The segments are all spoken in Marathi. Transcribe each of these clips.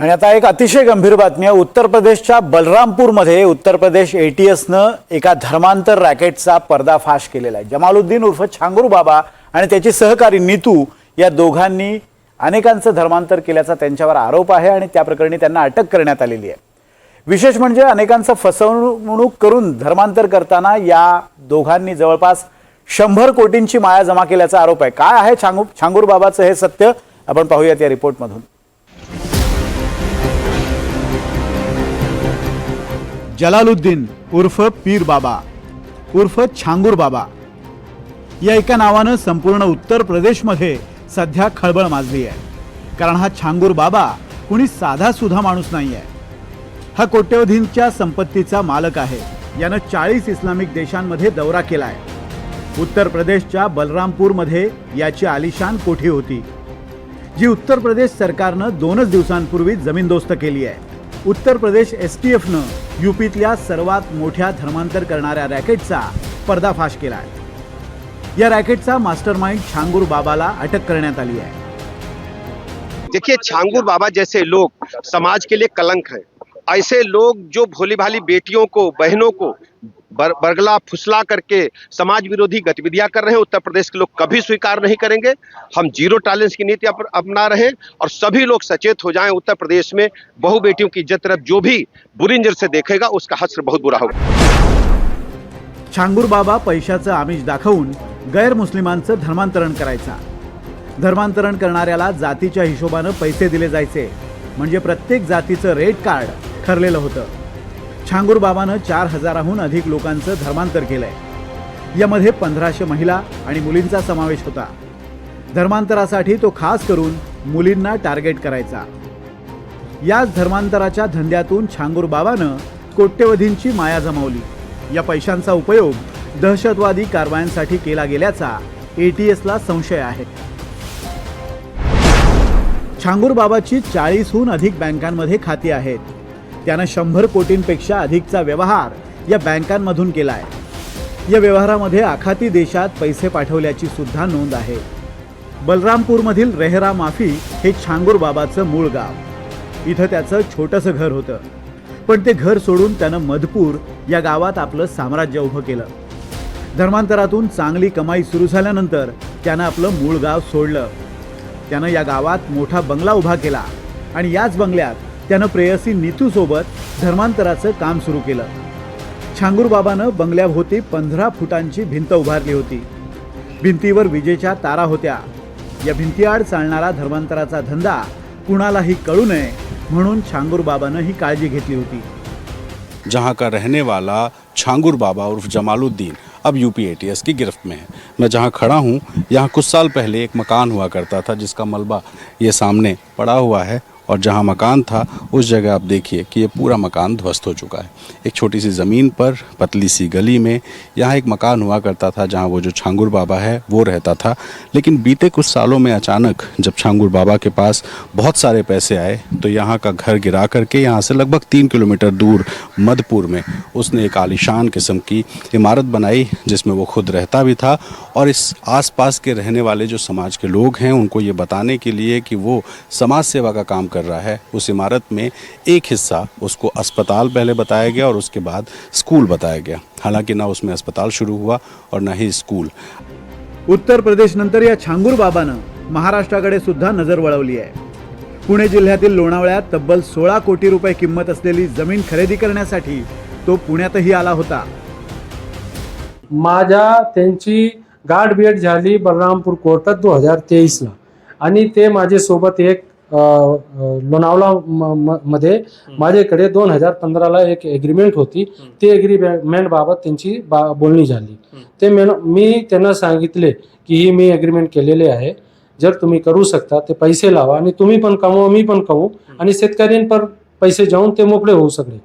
आणि आता एक अतिशय गंभीर बातमी आहे. उत्तर प्रदेशच्या बलरामपूरमध्ये उत्तर प्रदेश एटीएसनं एका धर्मांतर रॅकेटचा पर्दाफाश केलेला आहे. जमालुद्दीन उर्फ छांगरू बाबा आणि त्याची सहकारी नीतू या दोघांनी अनेकांचं धर्मांतर केल्याचा त्यांच्यावर आरोप आहे आणि त्या प्रकरणी त्यांना अटक करण्यात आलेली आहे. विशेष म्हणजे अनेकांचं फसवणूक करून धर्मांतर करताना या दोघांनी जवळपास शंभर कोटींची माया जमा केल्याचा आरोप आहे. काय आहे छांगू छांगूर बाबाचं हे सत्य? आपण पाहूयात या रिपोर्टमधून जलालुद्दीन उर्फ पीर बाबा उर्फ छांगूर बाबा. या एका नावानं संपूर्ण उत्तर प्रदेशमध्ये सध्या खळबळ माजली आहे. कारण हा छांगूर बाबा कुणी साधा माणूस नाही आहे हा कोट्यवधींच्या संपत्तीचा मालक आहे. यानं चाळीस इस्लामिक देशांमध्ये दौरा केला आहे उत्तर प्रदेशच्या बलरामपूरमध्ये याची आलिशान कोठी होती. जी उत्तर प्रदेश सरकारनं दोनच दिवसांपूर्वी जमीनदोस्त केली आहे. उत्तर प्रदेश एस टी एफनं युपीतल्या सर्वात मोठ्या धर्मांतर करणाऱ्या रॅकेटचा पर्दाफाश केला आहे या रॅकेटचा मास्टरमाइंड छांगूर बाबाला अटक करण्यात आली आहे. देखिए छांगूर बाबा जैसे लोग समाज के लिए कलंक हैं। ऐसे लोग जो भोली भाली बेटियों को बहनों को बर, बरगला फुसला करके समाज विरोधी गतिविधियां कर रहे हैं। उत्तर प्रदेश के लोग कभी स्वीकार नहीं करेंगे। हम जीरो टॉलरेंस की नीति अप, अपना रहे और सभी लोग सचेत हो जाएं। उत्तर प्रदेश में बहु बेटियों की इज्जत तरफ जो भी बुरी नजर से देखेगा उसका हस्र बहुत बुरा होगा। छांगूर बाबा पैशाचं आमिष दाखवून गैरमुस्लिमांचं धर्मांतरण करायचा. धर्मांतरण करणाऱ्याला जातीच्या हिशोबानं पैसे दिले जायचे. म्हणजे प्रत्येक जातीचं रेड कार्ड ठरलेलं होतं. छांगूर बाबानं चार हजाराहून अधिक लोकांचं धर्मांतर केलंय. यामध्ये पंधराशे महिला आणि मुलींचा समावेश होता. धर्मांतरासाठी तो खास करून मुलींना टार्गेट करायचा. याच धर्मांतराच्या धंद्यातून छांगूर बाबानं कोट्यवधींची माया जमावली. या पैशांचा उपयोग दहशतवादी कारवायांसाठी केला गेल्याचा एटीएसला संशय आहे. छांगूर बाबाची चाळीसहून अधिक बँकांमध्ये खाती आहेत. त्यानं शंभर कोटींपेक्षा अधिकचा व्यवहार या बँकांमधून केला आहे या व्यवहारामध्ये आखाती देशात पैसे पाठवल्याची सुद्धा नोंद आहे. बलरामपूरमधील रेहरा माफी हे छांगूर बाबाचं मूळ गाव. इथं त्याचं छोटंसं घर होतं. पण ते घर सोडून त्यानं मधपूर या गावात आपलं साम्राज्य उभं केलं. धर्मांतरातून चांगली कमाई सुरू झाल्यानंतर त्यानं आपलं मूळ गाव सोडलं. त्यानं या गावात मोठा बंगला उभा केला आणि याच बंगल्यात त्यानं प्रेयसी नीतूसोबत धर्मांतराचं काम सुरू केलं. छांगूरबाबानं बंगल्याभोवती पंधरा फुटांची भिंत उभारली होती. भिंतीवर विजेच्या तारा होत्या. या भिंतीआड चालणारा धर्मांतराचा धंदा कुणालाही कळू नये म्हणून छांगूरबाबानं ही काळजी घेतली होती. जहां का रहने वाला छांगुर बाबा उर्फ जमालुद्दीन अब यूपी एटीएस की गिरफ्त में है। मैं जहां खड़ा हूं यहां कुछ साल पहले एक मकान हुआ करता था जिसका मलबा ये सामने पड़ा हुआ है और जहाँ मकान था, उस जगह आप देखिए कि ये पूरा मकान ध्वस्त हो चुका है। एक छोटी सी ज़मीन पर, पतली सी गली में, यहाँ एक मकान हुआ करता था, जहाँ वो जो छांगुर बाबा है, वो रहता था। लेकिन बीते कुछ सालों में अचानक, जब छांगुर बाबा के पास बहुत सारे पैसे आए तो यहाँ का घर गिरा करके, यहाँ से लगभग तीन किलोमीटर दूर, मधपुर में, उसने एक आलिशान किस्म की इमारत बनाई, जिसमें वो खुद रहता भी था, और इस आसपास के रहने वाले जो समाज के लोग हैं, उनको ये बताने के लिए कि वो समाज सेवा का काम कर रहा है उस इमारत में एक हिस्सा उसको अस्पताल पहले बताया गया और उसके बाद स्कूल बताया गया। हालांकि ना उसमें अस्पताल शुरू हुआ और ना ही स्कूल। उत्तर प्रदेशनंतर या छांगूर बाबानं महाराष्ट्राकडे सुद्धा नजर वळवली आहे. पुणे जिल्ह्यातील लोणावळ्यात तब्बल सोळा कोटी रुपये किंमत असलेली जमीन खरेदी करण्यासाठी तो पुण्यातही आला होता. माझ्या त्यांची गाठभेट झाली बलरामपूर कोर्टात दोन हजार तेवीसला. आणि ते माझ्यासोबत एक म- मध्ये माझ्याकडे दोन हजार पंधराला एक एग्रीमेंट होती. ते एग्रीमेंट बाबत त्यांची बा- बोलणी झाली. ते मेन मी त्यांना सांगितले की ही मी एग्रीमेंट केलेले आहे. जर तुम्ही करू शकता ते पैसे लावा आणि तुम्ही पण कमवा मी पण कमवू आणि शेतकऱ्यांपर पैसे जाऊन ते मोकळे होऊ सगळे.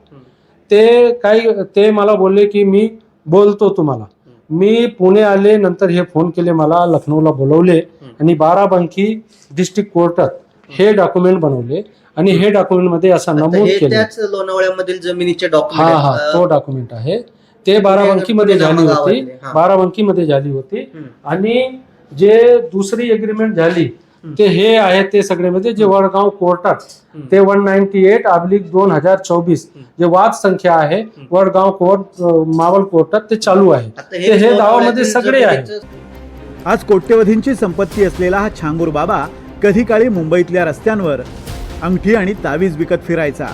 ते काही ते मला बोलले की मी बोलतो तुम्हाला. मी पुणे आले नंतर हे फोन केले मला लखनौला बोलवले आणि बाराबंकी डिस्ट्रिक्ट कोर्टात हे डॉक्युमेंट बनवले आणि हे डॉक्युमेंटमध्ये असं नमूद हे केले त्याच लोणावळ्यामधील जमिनीचे हा हा तो डॉक्युमेंट आहे. ते बाराबंकी मध्ये पुणे झाली होती. गावातले, हा. बाराबंकी मध्ये झाली होती. हम्म. आणि जे दुसरी एग्रीमेंट झाली ते हे आहेत ते सगळे म्हणजे जे वडगाव कोर्टात ते वन नाईन्टी एट अब्लिक दोन हजार चोवीस जे वाद संख्या आहे वडगाव कोर्ट अं, मावळ कोर्टात ते चालू आहे. ते हे गावामध्ये सगळे आहे. आज कोट्यवधींची संपत्ती असलेला हा छांगूर बाबा कधी काळी मुंबईतल्या रस्त्यांवर अंगठी आणि तावीज विकत फिरायचा.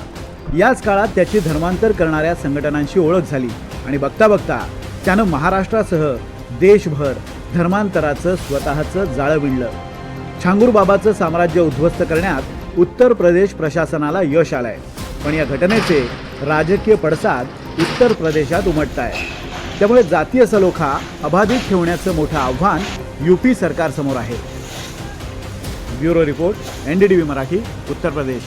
याच काळात त्याची धर्मांतर करणाऱ्या संघटनांशी ओळख झाली आणि बघता बघता त्यानं महाराष्ट्रासह देशभर धर्मांतराचं स्वतःचं जाळं विणलं. छांगूरबाबाचं साम्राज्य उद्ध्वस्त करण्यात उत्तर प्रदेश प्रशासनाला यश आलंय. पण या घटनेचे राजकीय पडसाद उत्तर प्रदेशात उमटत आहे त्यामुळे जातीय सलोखा अबाधित ठेवण्याचं मोठं आव्हान यूपी सरकारसमोर आहे. Bureau report N D T V Marathi Uttar Pradesh.